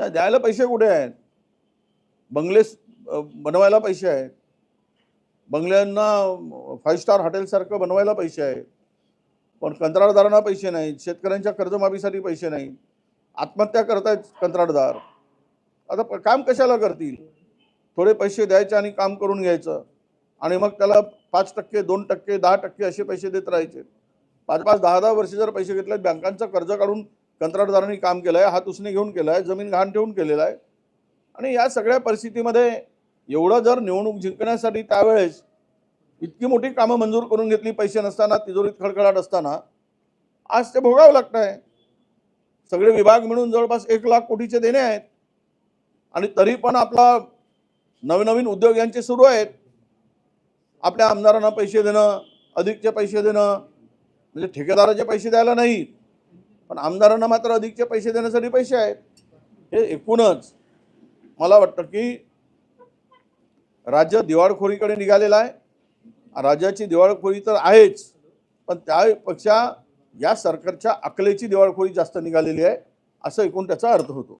नाही द्यायला पैसे कुठे आहेत? बंगले बनवायला पैसे आहेत. बंगल्यांना फाईव्ह स्टार हॉटेलसारखं बनवायला पैसे आहेत. पण कंत्राटदारांना पैसे नाहीत. शेतकऱ्यांच्या कर्जमाफीसाठी पैसे नाहीत. आत्महत्या करतायत कंत्राटदार. आता काम कशाला करतील? थोडे पैसे द्यायचे आणि काम करून घ्यायचं. आणि मग त्याला पाच टक्के दोन टक्के दहा टक्के असे पैसे देत राहायचे. पाच पाच दहा दहा वर्ष जर पैसे घेतले बँकांचं कर्ज काढून कंत्राटदारांनी काम केलं आहे हात उसने घेऊन केलं आहे जमीन घाण ठेवून केलेलं आहे. आणि या सगळ्या परिस्थितीमध्ये एवढं जर निवडणूक जिंकण्यासाठी त्यावेळेस इतकी मोठी कामं मंजूर करून घेतली पैसे नसताना तिजोरीत खडखडाट असताना आज ते भोगावं लागतं आहे सगळे विभाग मिळून जवळपास एक लाख कोटीचे देणे आहेत. आणि तरी पण आपला नवनवीन उद्योग यांचे सुरू आहेत. आपल्या आमदारांना पैसे देणं अधिकचे पैसे देणं म्हणजे ठेकेदाराचे पैसे द्यायला नाही पण आमदारांना मात्र अधिकचे पैसे देण्यासाठी पैसे आहेत. हे एकूणच मला वाटतं की राज्य दिवाळखोरीकडे निघालेलं आहे. राज्याची दिवाळखोरी तर आहेच पण त्यापेक्षा या सरकारच्या अकलेची दिवाळखोरी जास्त निघालेली आहे असं एकूण त्याचा अर्थ होतो.